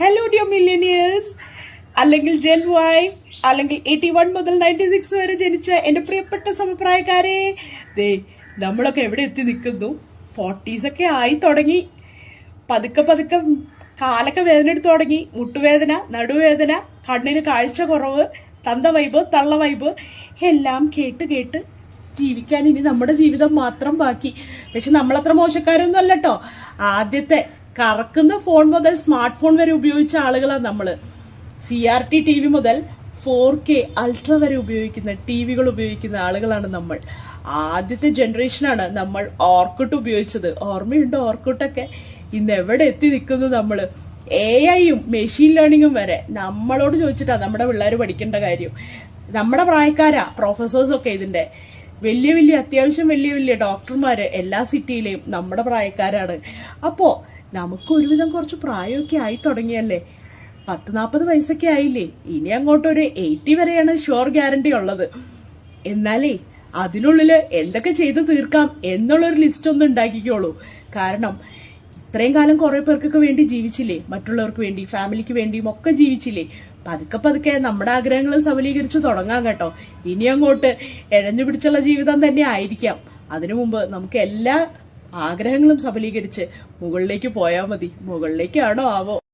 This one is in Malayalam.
ഹലോ ഡിയർ മില്ലിനിയേഴ്സ് അല്ലെങ്കിൽ ജെൻ വൈ അല്ലെങ്കിൽ എയ്റ്റി വൺ മുതൽ നയന്റി സിക്സ് വരെ ജനിച്ച എന്റെ പ്രിയപ്പെട്ട സമപ്രായക്കാരെ. ദേ നമ്മളൊക്കെ എവിടെ എത്തി നിൽക്കുന്നു? ഫോർട്ടീസൊക്കെ ആയി തുടങ്ങി. പതുക്കെ പതുക്കെ കാലൊക്കെ വേദന എടുത്ത് തുടങ്ങി. മുട്ടുവേദന നടുവേദന കണ്ണിന് കാഴ്ച കുറവ് തന്ത വൈബ് തള്ള വൈബ് എല്ലാം കേട്ട് കേട്ട് ജീവിക്കാൻ ഇനി നമ്മുടെ ജീവിതം മാത്രം ബാക്കി. പക്ഷെ നമ്മളത്ര മോശക്കാരൊന്നും അല്ലട്ടോ ആദ്യത്തെ കറക്കുന്ന ഫോൺ മുതൽ സ്മാർട്ട് ഫോൺ വരെ ഉപയോഗിച്ച ആളുകളാണ് നമ്മൾ. C R T T V മുതൽ ഫോർ കെ അൾട്ര വരെ ഉപയോഗിക്കുന്ന ടി വികൾ ഉപയോഗിക്കുന്ന ആളുകളാണ് നമ്മൾ. ആദ്യത്തെ ജനറേഷനാണ് നമ്മൾ ഓർക്കുട്ട് ഉപയോഗിച്ചത്. ഓർമ്മയുണ്ട് ഓർക്കുട്ടൊക്കെ ഇന്ന് എവിടെ എത്തി നിൽക്കുന്നു നമ്മൾ എ ഐയും മെഷീൻ ലേണിംഗും വരെ. നമ്മളോട് ചോദിച്ചിട്ടാ നമ്മുടെ പിള്ളേർ പഠിക്കേണ്ട കാര്യം. നമ്മുടെ പ്രായക്കാരാ പ്രൊഫസേഴ്സൊക്കെ ഇതിന്റെ. വലിയ വലിയ അത്യാവശ്യം വലിയ വലിയ ഡോക്ടർമാര് എല്ലാ സിറ്റിയിലെയും നമ്മുടെ പ്രായക്കാരാണ്. അപ്പോ നമുക്ക് ഒരുവിധം കുറച്ച് പ്രായമൊക്കെ ആയി തുടങ്ങിയല്ലേ? പത്ത് നാൽപ്പത് വയസ്സൊക്കെ ആയില്ലേ? ഇനി അങ്ങോട്ട് ഒരു എയ്റ്റി വരെയാണ് ഷുവർ ഗ്യാരണ്ടി ഉള്ളത്. എന്നാലേ അതിനുള്ളിൽ എന്തൊക്കെ ചെയ്തു തീർക്കാം എന്നുള്ളൊരു ലിസ്റ്റ് ഒന്ന് ഉണ്ടാക്കിക്കോളൂ. കാരണം ഇത്രയും കാലം കുറെ പേർക്കൊക്കെ വേണ്ടി ജീവിച്ചില്ലേ? മറ്റുള്ളവർക്ക് വേണ്ടി ഫാമിലിക്ക് വേണ്ടിയും ഒക്കെ ജീവിച്ചില്ലേ? പതുക്കെ പതുക്കെ നമ്മുടെ ആഗ്രഹങ്ങളും സബലീകരിച്ച് തുടങ്ങാം കേട്ടോ. ഇനി അങ്ങോട്ട് എഴഞ്ഞു പിടിച്ചുള്ള ജീവിതം തന്നെ ആയിരിക്കാം. അതിനു മുമ്പ് നമുക്ക് എല്ലാ ആഗ്രഹങ്ങളും സഫലീകരിച്ച് മുകളിലേക്ക് പോയാൽ മതി. മുകളിലേക്കാണോ ആവോ?